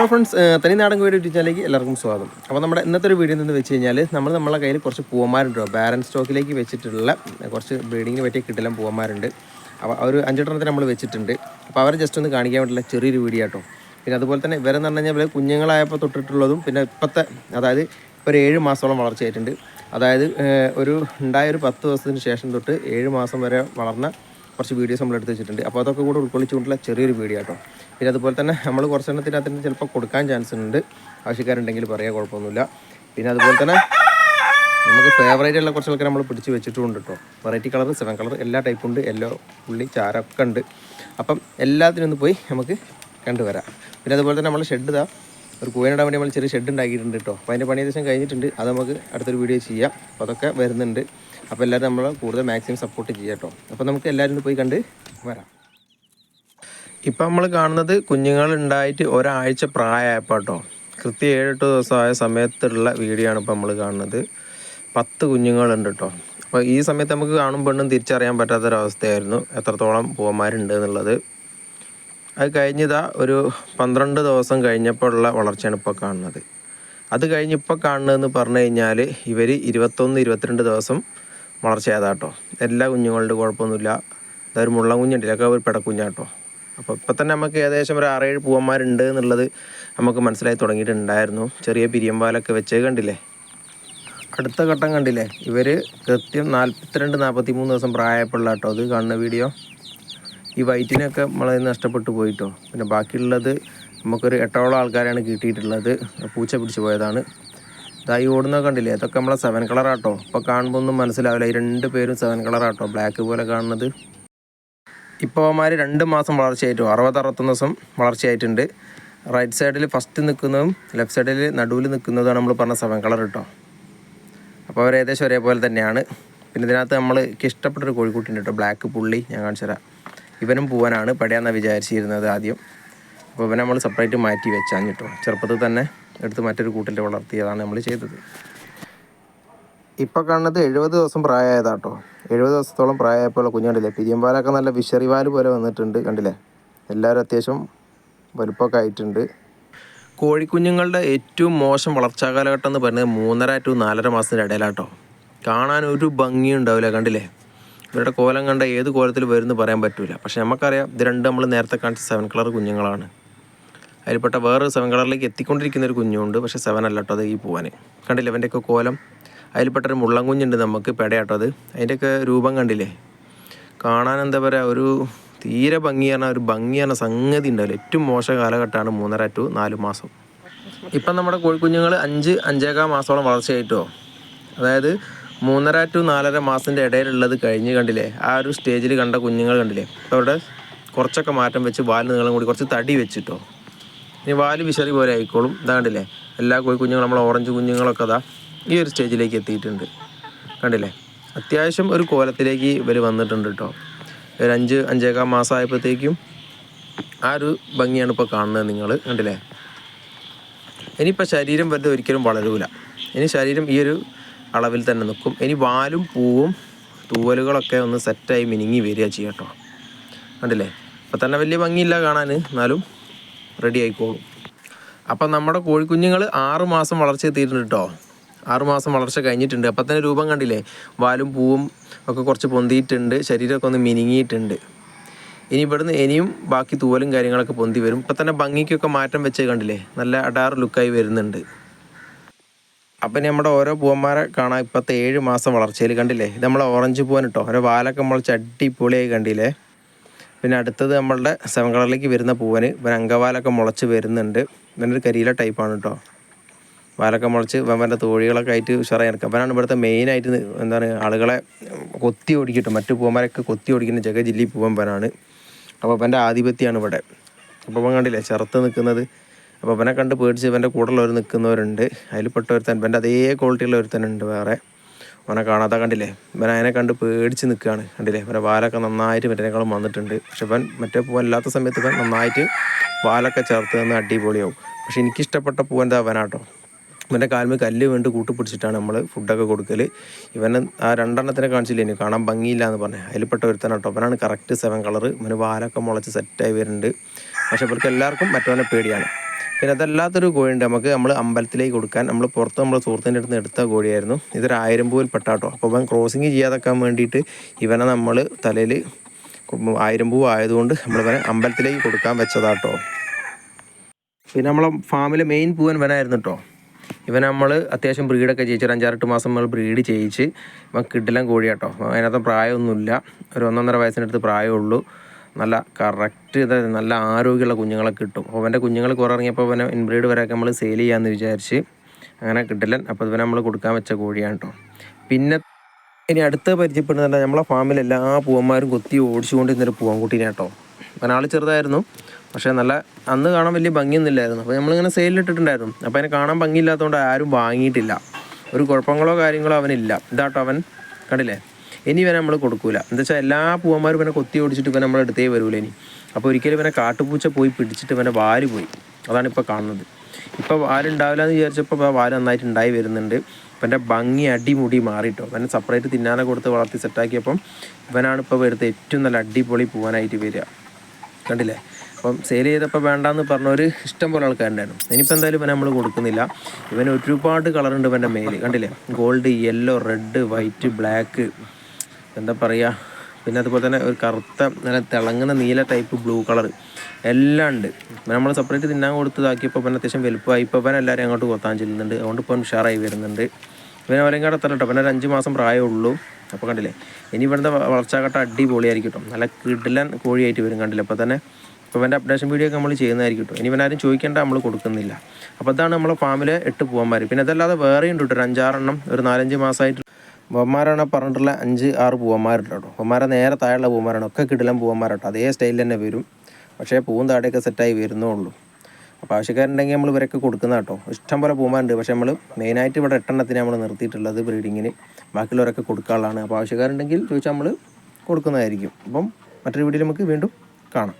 Hello friends തനി നാടൻ video YouTube എല്ലാവർക്കും സ്വാഗതം. അപ്പോൾ നമ്മുടെ ഇന്നത്തെ ഒരു വീഡിയോ എന്ന് വെച്ച് കഴിഞ്ഞാൽ നമ്മൾ നമ്മളെ കയ്യിൽ കുറച്ച് പൂവന്മാരുണ്ടോ? ബാരൻ സ്റ്റോക്കിലേക്ക് വെച്ചിട്ടുള്ള കുറച്ച് ബ്രീഡിങ്ങിന് പറ്റിയ കിട്ടലും പൂവന്മാരുണ്ട്. അപ്പോൾ ഒരു അഞ്ചെട്ടെണ്ണത്തിന് നമ്മൾ വെച്ചിട്ടുണ്ട്. അപ്പോൾ അവരെ ജസ്റ്റ് ഒന്ന് കാണിക്കാൻ വേണ്ടിയുള്ള ചെറിയൊരു വീഡിയോ ആട്ടോ. പിന്നെ അതുപോലെ തന്നെ ഇവരെന്ന് പറഞ്ഞു കഴിഞ്ഞാൽ കുഞ്ഞുങ്ങളായപ്പോൾ തൊട്ടിട്ടുള്ളതും പിന്നെ ഇപ്പോഴത്തെ അതായത് ഒരു ഏഴ് മാസത്തോളം വളർച്ചയായിട്ടുണ്ട്. അതായത് ഒരു ഉണ്ടായ ഒരു പത്ത് ദിവസത്തിന് ശേഷം തൊട്ട് ഏഴ് മാസം വരെ വളർന്ന കുറച്ച് വീഡിയോസ് നമ്മൾ എടുത്ത് വെച്ചിട്ടുണ്ട്. അപ്പോൾ അതൊക്കെ കൂടെ ഉൾക്കൊള്ളിച്ചുകൊണ്ടുള്ള ചെറിയൊരു വീഡിയോ ആട്ടോ. പിന്നെ അതുപോലെ തന്നെ നമ്മൾ കുറച്ചെണ്ണത്തിന് ചിലപ്പോൾ കൊടുക്കാൻ ചാൻസ് ഉണ്ട്. ആവശ്യക്കാരുണ്ടെങ്കിൽ പറയാൻ കുഴപ്പമൊന്നുമില്ല. പിന്നെ അതുപോലെ തന്നെ നമുക്ക് ഫേവറേറ്റ് ഉള്ള കുറച്ച് ആൾക്കാർ നമ്മൾ പിടിച്ച് വെച്ചിട്ടുണ്ട് കേട്ടോ വെറൈറ്റി കളർ സെവൻ കളർ എല്ലാ ടൈപ്പും ഉണ്ട്. യെല്ലോ പുള്ളി ചാരമൊക്കെ ഉണ്ട്. അപ്പം എല്ലാത്തിനും ഒന്ന് പോയി നമുക്ക് കണ്ടുവരാം. പിന്നെ അതുപോലെ തന്നെ നമ്മൾ ഷെഡ് ഇതാ ഒരു കൂയനിടാൻ വേണ്ടി നമ്മൾ ചെറിയ ഷെഡ് ഉണ്ടാക്കിയിട്ടുണ്ട് കേട്ടോ അപ്പോൾ അതിന്റെ പണി ഏകദേശം കഴിഞ്ഞിട്ടുണ്ട്. അത് നമുക്ക് അടുത്തൊരു വീഡിയോ ചെയ്യാം. അപ്പോൾ അതൊക്കെ വരുന്നുണ്ട്. അപ്പോൾ എല്ലാവരും നമ്മൾ കൂടുതൽ മാക്സിമം സപ്പോർട്ട് ചെയ്യാം കേട്ടോ അപ്പോൾ നമുക്ക് എല്ലാവരും പോയി കണ്ട് വരാം. ഇപ്പം നമ്മൾ കാണുന്നത് കുഞ്ഞുങ്ങൾ ഉണ്ടായിട്ട് ഒരാഴ്ച പ്രായമായപ്പോൾ കേട്ടോ കൃത്യം ഏഴെട്ട് ദിവസമായ സമയത്തുള്ള വീഡിയോ ആണ് ഇപ്പോൾ നമ്മൾ കാണുന്നത്. പത്ത് കുഞ്ഞുങ്ങളുണ്ട് കേട്ടോ അപ്പോൾ ഈ സമയത്ത് നമുക്ക് കാണുമ്പോഴും തിരിച്ചറിയാൻ പറ്റാത്തൊരവസ്ഥയായിരുന്നു. എത്രത്തോളം പൂവന്മാരുണ്ട് എന്നുള്ളത്. അത് കഴിഞ്ഞതാ ഒരു പന്ത്രണ്ട് ദിവസം കഴിഞ്ഞപ്പോഴുള്ള വളർച്ചയാണ് ഇപ്പോൾ കാണുന്നത്. അത് കഴിഞ്ഞിപ്പോൾ കാണുന്നതെന്ന് പറഞ്ഞു കഴിഞ്ഞാൽ ഇവർ ഇരുപത്തൊന്ന് ഇരുപത്തിരണ്ട് ദിവസം വളർച്ച ചെയ്താട്ടോ എല്ലാ കുഞ്ഞുങ്ങളുടെ കുഴപ്പമൊന്നുമില്ല. അതൊരു മുള്ളം കുഞ്ഞുണ്ട്. ഇതൊക്കെ ഒരു പെടക്കുഞ്ഞാട്ടോ. അപ്പോൾ ഇപ്പം തന്നെ നമുക്ക് ഏകദേശം ഒരു ആറേഴ് പൂവന്മാരുണ്ട് എന്നുള്ളത് നമുക്ക് മനസ്സിലായി തുടങ്ങിയിട്ടുണ്ടായിരുന്നു. ചെറിയ പിരിയമ്പാലൊക്കെ വെച്ച് കണ്ടില്ലേ? അടുത്ത ഘട്ടം കണ്ടില്ലേ? ഇവർ കൃത്യം നാൽപ്പത്തിരണ്ട് നാൽപ്പത്തി മൂന്ന് ദിവസം പ്രായപ്പുള്ള കേട്ടോ അത് കാണുന്ന വീഡിയോ. ഈ വൈറ്റിനൊക്കെ നമ്മളെ നഷ്ടപ്പെട്ടു പോയിട്ടോ. പിന്നെ ബാക്കിയുള്ളത് നമുക്കൊരു എട്ടോളം ആൾക്കാരാണ് കിട്ടിയിട്ടുള്ളത്. പൂച്ച പിടിച്ചു പോയതാണ്. ഇതായി ഓടുന്ന കണ്ടില്ലേ? അതൊക്കെ നമ്മളെ സെവൻ കളറാട്ടോ ഇപ്പോൾ കാണുമ്പോൾ ഒന്നും മനസ്സിലാവില്ല. ഈ രണ്ട് പേരും സെവൻ കളറാട്ടോ ബ്ലാക്ക് പോലെ കാണുന്നത്. ഇപ്പോൾ അവന്മാർ രണ്ട് മാസം വളർച്ചയായിട്ടു അറുപത് അറുപത്തൊന്ന് ദിവസം വളർച്ചയായിട്ടുണ്ട്. റൈറ്റ് സൈഡിൽ ഫസ്റ്റ് നിൽക്കുന്നതും ലെഫ്റ്റ് സൈഡിൽ നടുവിൽ നിൽക്കുന്നതാണ് നമ്മൾ പറഞ്ഞ സെവൻ കളർ കേട്ടോ അപ്പോൾ അവർ ഏകദേശം ഒരേപോലെ തന്നെയാണ്. പിന്നെ ഇതിനകത്ത് നമ്മൾ ഇഷ്ടപ്പെട്ടൊരു കോഴിക്കുട്ടിയുണ്ട് കേട്ടോ ബ്ലാക്ക് പുള്ളി ഞാൻ കാണിച്ചു തരാം. ഇവനും പൂവനാണ് പടയാന്നാണ് വിചാരിച്ചിരുന്നത് ആദ്യം. അപ്പോൾ ഇവനെ നമ്മൾ സെപ്പറേറ്റ് മാറ്റി വെച്ചാൽ കേട്ടോ. ചെറുപ്പത്തിൽ തന്നെ എടുത്ത് മറ്റൊരു കൂട്ടിൽ വളർത്തിയതാണ് നമ്മൾ ചെയ്തത്. ഇപ്പോൾ കാണുന്നത് എഴുപത് ദിവസം പ്രായമായതാട്ടോ. എഴുപത് ദിവസത്തോളം പ്രായമായപ്പോൾ കുഞ്ഞുണ്ടില്ലേ? പിരിയമ്പാലൊക്കെ നല്ല വിഷറിവാൽ പോലെ വന്നിട്ടുണ്ട് കണ്ടില്ലേ? എല്ലാവരും അത്യാവശ്യം വലുപ്പമൊക്കെ ആയിട്ടുണ്ട്. കോഴിക്കുഞ്ഞുങ്ങളുടെ ഏറ്റവും മോശം വളർച്ചാ കാലഘട്ടം എന്ന് പറയുന്നത് മൂന്നര ടു നാലര മാസത്തിന്റെ ഇടയിലാട്ടോ. കാണാൻ ഒരു ഭംഗിയും ഉണ്ടാവില്ല കണ്ടില്ലേ? ഇവരുടെ കോലം കണ്ട ഏത് കോലത്തിൽ വരുമെന്ന് പറയാൻ പറ്റില്ല പക്ഷേ നമുക്കറിയാം ഇത് രണ്ട് നമ്മൾ നേരത്തെ കാണിച്ച സെവൻ കളർ കുഞ്ഞുങ്ങളാണ്. അതിൽപ്പെട്ട വേറൊരു സെവൻ കളറിലേക്ക് എത്തിക്കൊണ്ടിരിക്കുന്ന ഒരു കുഞ്ഞുണ്ട് പക്ഷേ സെവൻ അല്ല കേട്ടോ അത് ഈ പോവാൻ കണ്ടില്ല? ഇവന്റെയൊക്കെ കോലം അതിൽപ്പെട്ട മുള്ളൻകുഞ്ഞുണ്ട് നമുക്ക് പെടയാട്ടോ അത്. അതിന്റെയൊക്കെ രൂപം കണ്ടില്ലേ? കാണാൻ എന്താ പറയുക ഒരു തീരെ ഭംഗിയാണ് ഒരു ഭംഗിയാണ് സംഗതി ഉണ്ടാവില്ല. ഏറ്റവും മോശം കാലഘട്ടമാണ് മൂന്നര ടു നാല് മാസം. ഇപ്പം നമ്മുടെ കോഴിക്കുഞ്ഞുങ്ങൾ അഞ്ച് അഞ്ചേകാൽ മാസത്തോളം വളർച്ചയായിട്ടോ? അതായത് മൂന്നര ടു നാലര മാസത്തിന്റെ ഇടയിലുള്ളത് കഴിഞ്ഞ് കണ്ടില്ലേ? ആ ഒരു സ്റ്റേജിൽ കണ്ട കുഞ്ഞുങ്ങൾ കണ്ടില്ലേ? അവരുടെ കുറച്ചൊക്കെ മാറ്റം വെച്ച് വാൽ നീളം കൂടി കുറച്ച് തടി വെച്ചിട്ടോ? ഇനി വാൽ വിശറി പോലെ ആയിക്കോളും. ഇതാ കണ്ടില്ലേ? എല്ലാ കോഴിക്കുഞ്ഞുങ്ങളും നമ്മൾ ഓറഞ്ച് കുഞ്ഞുങ്ങളൊക്കെ അതാ ഈ ഒരു സ്റ്റേജിലേക്ക് എത്തിയിട്ടുണ്ട്. കണ്ടില്ലേ? അത്യാവശ്യം ഒരു കോലത്തിലേക്ക് ഇവർ വന്നിട്ടുണ്ട് കേട്ടോ ഒരു അഞ്ച് അഞ്ചേകാൽ മാസം ആയപ്പോഴത്തേക്കും ആ ഒരു ഭംഗിയാണ് ഇപ്പോൾ കാണുന്നത് നിങ്ങൾ കണ്ടില്ലേ? ഇനിയിപ്പോൾ ശരീരം വെറുതെ ഒരിക്കലും വളരൂല. ഇനി ശരീരം ഈ ഒരു അളവിൽ തന്നെ നിൽക്കും. ഇനി വാലും പൂവും തൂവലുകളൊക്കെ ഒന്ന് സെറ്റായി മിനിങ്ങി വരിക ചെയ്യുക കേട്ടോ കണ്ടില്ലേ? അപ്പോൾ തന്നെ വലിയ ഭംഗിയില്ല കാണാൻ എന്നാലും റെഡി ആയിക്കോളും. അപ്പം നമ്മുടെ കോഴിക്കുഞ്ഞുങ്ങൾ ആറ് മാസം വളർച്ച എത്തിയിട്ടുണ്ട് കേട്ടോ ആറ് മാസം വളർച്ച കഴിഞ്ഞിട്ടുണ്ട്. അപ്പം തന്നെ രൂപം കണ്ടില്ലേ? വാലും പൂവും ഒക്കെ കുറച്ച് പൊന്തിയിട്ടുണ്ട്. ശരീരമൊക്കെ ഒന്ന് മിനുങ്ങിയിട്ടുണ്ട്. ഇനി ഇവിടുന്ന് ഇനിയും ബാക്കി തൂവലും കാര്യങ്ങളൊക്കെ പൊന്തി വരും. ഇപ്പം തന്നെ ഭംഗിക്കൊക്കെ മാറ്റം വെച്ച് കണ്ടില്ലേ? നല്ല അടാർ ലുക്കായി വരുന്നുണ്ട്. അപ്പം നമ്മുടെ ഓരോ പൂവന്മാരെ കാണാം. ഇപ്പോഴത്തെ ഏഴ് മാസം വളർച്ചയിൽ കണ്ടില്ലേ? ഇത് നമ്മളെ ഓറഞ്ച് പൂവൻ കേട്ടോ. ഓരോ വാലൊക്കെ നമ്മൾ ചട്ടിപ്പൊളിയായി കണ്ടില്ലേ? പിന്നെ അടുത്തത് നമ്മളുടെ സെവൻ കളറിലേക്ക് വരുന്ന പൂവന് ഇവൻ അങ്കവാലൊക്കെ മുളച്ച് വരുന്നുണ്ട്. ഇവനൊരു കരിയില ടൈപ്പാണ് കേട്ടോ. വാലൊക്കെ മുളച്ച് വെമ്പന്റെ തോഴികളൊക്കെ ആയിട്ട് ഉഷാറായി നടക്കും. അവനാണ് ഇവിടുത്തെ മെയിനായിട്ട് എന്താണ് ആളുകളെ കൊത്തി ഓടിക്കട്ടെ. മറ്റു പൂവന്മാരൊക്കെ കൊത്തി ഓടിക്കുന്ന ജഗ ജില്ലി പൂവമ്പനാണ് അപ്പോൾ അവന്റെ ആധിപത്യമാണ് ഇവിടെ. അപ്പോൾ അവൻ കണ്ടില്ലേ ചെറുത്ത് നിൽക്കുന്നത്. അപ്പോൾ അവനെ കണ്ട് പേടിച്ച് ഇവന്റെ കൂടെയുള്ളവർ നിൽക്കുന്നവരുണ്ട്. അതിൽപ്പെട്ട ഒരുത്തൻ ഇവന്റെ അതേ ക്വാളിറ്റിയുള്ള ഒരുത്തനുണ്ട് വേറെ. അവനെ കാണാതെ കണ്ടില്ലേ ഇവൻ അതിനെ കണ്ട് പേടിച്ച് നിൽക്കുകയാണ്. കണ്ടില്ലേ ഇവന്റെ വാലൊക്കെ നന്നായിട്ട് മറ്റേനേക്കാളും വന്നിട്ടുണ്ട്. പക്ഷെ ഇവൻ മറ്റേ പൂവല്ലാത്ത സമയത്ത് ഇവൻ നന്നായിട്ട് വാലൊക്കെ ചേർത്ത് നിന്ന് അടിപൊളിയാവും. പക്ഷെ എനിക്കിഷ്ടപ്പെട്ട പൂവന്റെ അവനാട്ടോ ഇവന്റെ കാൽമേ കല്ല് വേണ്ടി കൂട്ടിപ്പിടിച്ചിട്ടാണ് നമ്മൾ ഫുഡൊക്കെ കൊടുക്കൽ ഇവന് ആ രണ്ടെണ്ണത്തിനെ കാണിച്ചില്ലേ ഇനി കാണാൻ ഭംഗിയില്ല എന്ന് പറഞ്ഞാൽ അതിൽപ്പെട്ട ഒരുത്തനാണ് കേട്ടോ അവനാണ് കറക്റ്റ് സെവൻ കളർ ഇവന് വാലൊക്കെ മുളച്ച് സെറ്റായി വരുന്നുണ്ട്. പക്ഷെ ഇവർക്ക് എല്ലാവർക്കും മറ്റവനെ പേടിയാണ്. പിന്നെ അതല്ലാത്തൊരു കോഴിയുണ്ട്. നമുക്ക് നമ്മൾ അമ്പലത്തിലേക്ക് കൊടുക്കാൻ നമ്മൾ പുറത്ത് നമ്മൾ സുഹൃത്തിന്റെ അടുത്ത് എടുത്ത കോഴിയായിരുന്നു. ഇതൊരു ആയിരം പൂവിൽ പെട്ടാട്ടോ അപ്പോൾ ഇവൻ ക്രോസിങ് ചെയ്യാതെക്കാൻ വേണ്ടിയിട്ട് ഇവനെ നമ്മൾ തലയിൽ ആയിരം പൂവ് ആയതുകൊണ്ട് നമ്മൾ ഇവനെ അമ്പലത്തിലേക്ക് കൊടുക്കാൻ വെച്ചതാട്ടോ പിന്നെ നമ്മളെ ഫാമിലെ മെയിൻ പൂവൻ ഇവനായിരുന്നു കേട്ടോ ഇവൻ നമ്മൾ അത്യാവശ്യം ബ്രീഡൊക്കെ ചെയ്യിച്ച് ഒരു അഞ്ചാറെട്ട് മാസം നമ്മൾ ബ്രീഡ് ചെയ്യിച്ച് ഇവൻ കോഴി കേട്ടോ അതിനകത്ത് പ്രായമൊന്നുമില്ല. ഒരു ഒന്നൊന്നര വയസ്സിനടുത്ത് പ്രായമുള്ളൂ നല്ല കറക്റ്റ് നല്ല ആരോഗ്യമുള്ള കുഞ്ഞുങ്ങളെ കിട്ടും. അപ്പോൾ അവന്റെ കുഞ്ഞുങ്ങൾ കുറേ ഇറങ്ങിയപ്പോൾ അവനെ ഇൻബ്രീഡ് വരെയൊക്കെ നമ്മൾ സെയിൽ ചെയ്യാമെന്ന് വിചാരിച്ച് അങ്ങനെ കിഡിലൻ അപ്പോൾ ഇവനെ നമ്മൾ കൊടുക്കാൻ വെച്ച കോഴിയാണ് കേട്ടോ പിന്നെ ഇനി അടുത്ത പരിചയപ്പെടുന്നുണ്ടെങ്കിൽ നമ്മളെ ഫാമിൽ എല്ലാ പൂവന്മാരും കൊത്തി ഓടിച്ചുകൊണ്ട് ഇന്നൊരു പൂവൻകുട്ടീനെ കേട്ടോ അവനാൾ ചെറുതായിരുന്നു. പക്ഷേ നല്ല അന്ന് കാണാൻ വലിയ ഭംഗിയൊന്നുമില്ലായിരുന്നു. അപ്പോൾ നമ്മളിങ്ങനെ സെയിലിട്ടിട്ടുണ്ടായിരുന്നു അപ്പോൾ അതിനെ കാണാൻ ഭംഗിയില്ലാത്തതുകൊണ്ട് ആരും വാങ്ങിയിട്ടില്ല. ഒരു കുഴപ്പങ്ങളോ കാര്യങ്ങളോ അവനില്ല. ഇതാട്ടോ അവൻ. കണ്ടില്ലേ? ഇനി ഇവനെ നമ്മൾ കൊടുക്കൂല. എന്താ വെച്ചാൽ എല്ലാ പൂവന്മാരും ഇവനെ കൊത്തി ഓടിച്ചിട്ട് ഇവനെ നമ്മുടെ അടുത്തേ വരൂല ഇനി. അപ്പോൾ ഒരിക്കലും ഇവനെ കാട്ടുപൂച്ച പോയി പിടിച്ചിട്ട് ഇവനെ വാൽ പോയി. അതാണ് ഇപ്പോൾ കാണുന്നത്. ഇപ്പോൾ വാലുണ്ടാവില്ല എന്ന് വിചാരിച്ചപ്പോൾ ഇപ്പോൾ വാൽ നന്നായിട്ട് ഉണ്ടായി വരുന്നുണ്ട്. ഇവന്റെ ഭംഗി അടിമുടി മാറിയിട്ടോ അവനെ സെപ്പറേറ്റ് തിന്നാനെ കൊടുത്ത് വളർത്തി സെറ്റാക്കിയപ്പം ഇവനാണ് ഇപ്പോൾ വരുന്നത് ഏറ്റവും നല്ല അടിപൊളി പോകാനായിട്ട് വരിക. കണ്ടില്ലേ? അപ്പം സെയിൽ ചെയ്തപ്പോൾ വേണ്ടാന്ന് പറഞ്ഞൊരു ഇഷ്ടം പോലെ ആൾക്കാരുണ്ടായിരുന്നു. ഇനിയിപ്പോൾ എന്തായാലും ഇവനെ നമ്മൾ കൊടുക്കുന്നില്ല. ഇവന് ഒരുപാട് കളറുണ്ട് ഇവന്റെ മേൽ. കണ്ടില്ലേ? Gold yellow red white black എന്താ പറയുക പിന്നെ അതുപോലെ തന്നെ ഒരു കറുത്ത നല്ല തിളങ്ങുന്ന നീല ടൈപ്പ് ബ്ലൂ കളർ എല്ലാം ഉണ്ട്. ഇപ്പം നമ്മൾ സെപ്പറേറ്റ് തിന്നാൻ കൊടുത്തതാക്കിയപ്പോൾ പിന്നെ അത്യാവശ്യം വലുപ്പമായി. ഇപ്പോൾ ഇവൻ എല്ലാവരും അങ്ങോട്ട് കൊത്താൻ ചെല്ലുന്നുണ്ട്. അതുകൊണ്ട് ഇപ്പം ഉഷാറായി വരുന്നുണ്ട്. ഇവനെ അവരെയും കൂടെ കേട്ടോ പിന്നെ ഒരു അഞ്ച് മാസം പ്രായമുള്ളൂ. അപ്പോൾ കണ്ടില്ലേ? ഇനി ഇവിടുത്തെ വളർച്ചാ ഘട്ടം അടിപൊളിയായിരിക്കും കേട്ടോ. നല്ല കിടിലൻ കോഴിയായിട്ട് വരും കണ്ടില്ലേ? അപ്പോൾ തന്നെ ഇപ്പോൾ ഇവന്റെ അപ്ഡേഷൻ വീഡിയോ ഒക്കെ നമ്മൾ ചെയ്യുന്നതായിരിക്കും കേട്ടോ ഇനി ഇവനാരും ചോദിക്കേണ്ട നമ്മൾ കൊടുക്കുന്നില്ല. അപ്പോൾ അതാണ് നമ്മളെ ഫാമിലെ എട്ട് പൂവന്മാർ പിന്നെ അതല്ലാതെ വേറെയും ഉണ്ട് കേട്ടോ അഞ്ചാറെണ്ണം ഒരു നാലഞ്ച് മാസമായിട്ട് പൂവന്മാരാണ് പറഞ്ഞിട്ടുള്ള അഞ്ച് ആറ് പൂവന്മാരുണ്ട് കേട്ടോ പൂവന്മാരെ നേരെ താഴെയുള്ള പൂവന്മാരാണ്. ഒക്കെ കിടിലം പൂവന്മാരാട്ടോ. അതേ സ്റ്റൈലിൽ തന്നെ വരും. പക്ഷേ പൂവും താടെയൊക്കെ സെറ്റായി വരുന്നേ ഉള്ളൂ അപ്പോൾ ആവശ്യക്കാരുണ്ടെങ്കിൽ നമ്മൾ ഇവരൊക്കെ കൊടുക്കുന്ന കേട്ടോ ഇഷ്ടം പോലെ പൂമാരുണ്ട് പക്ഷേ നമ്മൾ മെയിനായിട്ട് ഇവിടെ എട്ടെണ്ണത്തിന് നമ്മൾ നിർത്തിയിട്ടുള്ളത് ബ്രീഡിങ്ങിന് ബാക്കിയുള്ളവരൊക്കെ കൊടുക്കാനുള്ളതാണ്. അപ്പോൾ ആവശ്യക്കാരുണ്ടെങ്കിൽ ചോദിച്ചാൽ നമ്മൾ കൊടുക്കുന്നതായിരിക്കും. അപ്പം മറ്റൊരു വീഡിയോയിൽ നമുക്ക് വീണ്ടും കാണാം.